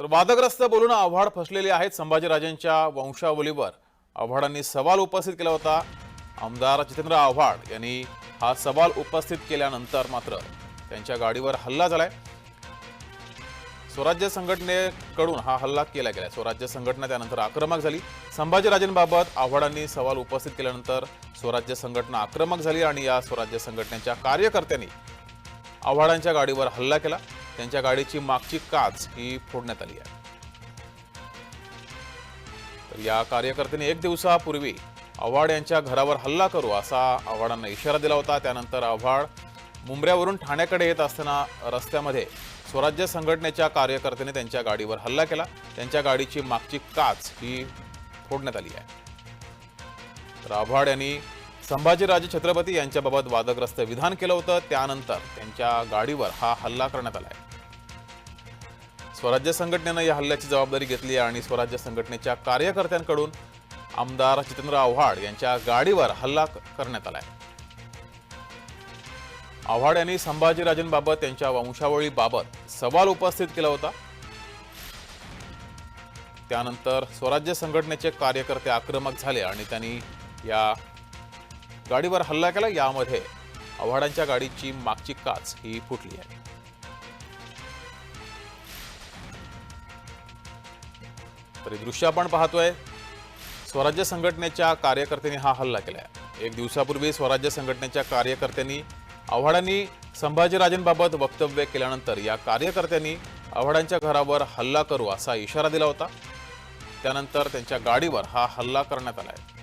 तर वादग्रस्त बोलून आव्हाड फसलेले आहेत संभाजीराजांच्या वंशावलीवर. आव्हाडांनी सवाल उपस्थित केला होता. आमदार जितेंद्र आव्हाड यांनी हा सवाल उपस्थित केल्यानंतर मात्र त्यांच्या गाडीवर हल्ला झालाय. स्वराज्य संघटनेकडून हा हल्ला केला गेला स्वराज्य संघटना त्यानंतर आक्रमक झाली. संभाजीराजेंबाबत आव्हाडांनी सवाल उपस्थित केल्यानंतर स्वराज्य संघटना आक्रमक झाली आणि या स्वराज्य संघटनेच्या कार्यकर्त्यांनी आव्हाडांच्या गाडीवर हल्ला केला. त्यांच्या गाडीची मागची काच ही फोडण्यात आली आहे. तर या कार्यकर्त्यांनी एक दिवसापूर्वी आव्हाड यांच्या घरावर हल्ला करू असा आव्हाडांना इशारा दिला होता. त्यानंतर आव्हाड मुंबऱ्यावरून ठाण्याकडे येत असताना रस्त्यामध्ये स्वराज्य संघटनेच्या कार्यकर्त्यांनी त्यांच्या गाडीवर हल्ला केला. त्यांच्या गाडीची मागची काच ही फोडण्यात आली आहे. तर आव्हाड यांनी संभाजीराजे छत्रपती यांच्याबाबत वादग्रस्त विधान केलं होतं. त्यानंतर त्यांच्या गाडीवर हा हल्ला करण्यात आला आहे. स्वराज्य संघटनेनं या हल्ल्याची जबाबदारी घेतली आणि स्वराज्य संघटनेच्या कार्यकर्त्यांकडून आमदार जितेंद्र आव्हाड यांच्या गाडीवर हल्ला करण्यात आलाय. आव्हाड यांनी संभाजीराजेंबाबत त्यांच्या वंशावळीबाबत सवाल उपस्थित केला होता. त्यानंतर स्वराज्य संघटनेचे कार्यकर्ते आक्रमक झाले आणि त्यांनी या गाडीवर हल्ला केला. यामध्ये आव्हाडांच्या गाडीची मागची काच ही फुटली आहे. तरी दृश्य आपण पाहतोय. स्वराज्य संघटनेच्या कार्यकर्त्यांनी हा हल्ला केलाय. एक दिवसापूर्वी स्वराज्य संघटनेच्या कार्यकर्त्यांनी आव्हाडांनी संभाजीराजेंबाबत वक्तव्य केल्यानंतर या कार्यकर्त्यांनी आव्हाडांच्या घरावर हल्ला करू असा इशारा दिला होता. त्यानंतर त्यांच्या गाडीवर हा हल्ला करण्यात आला आहे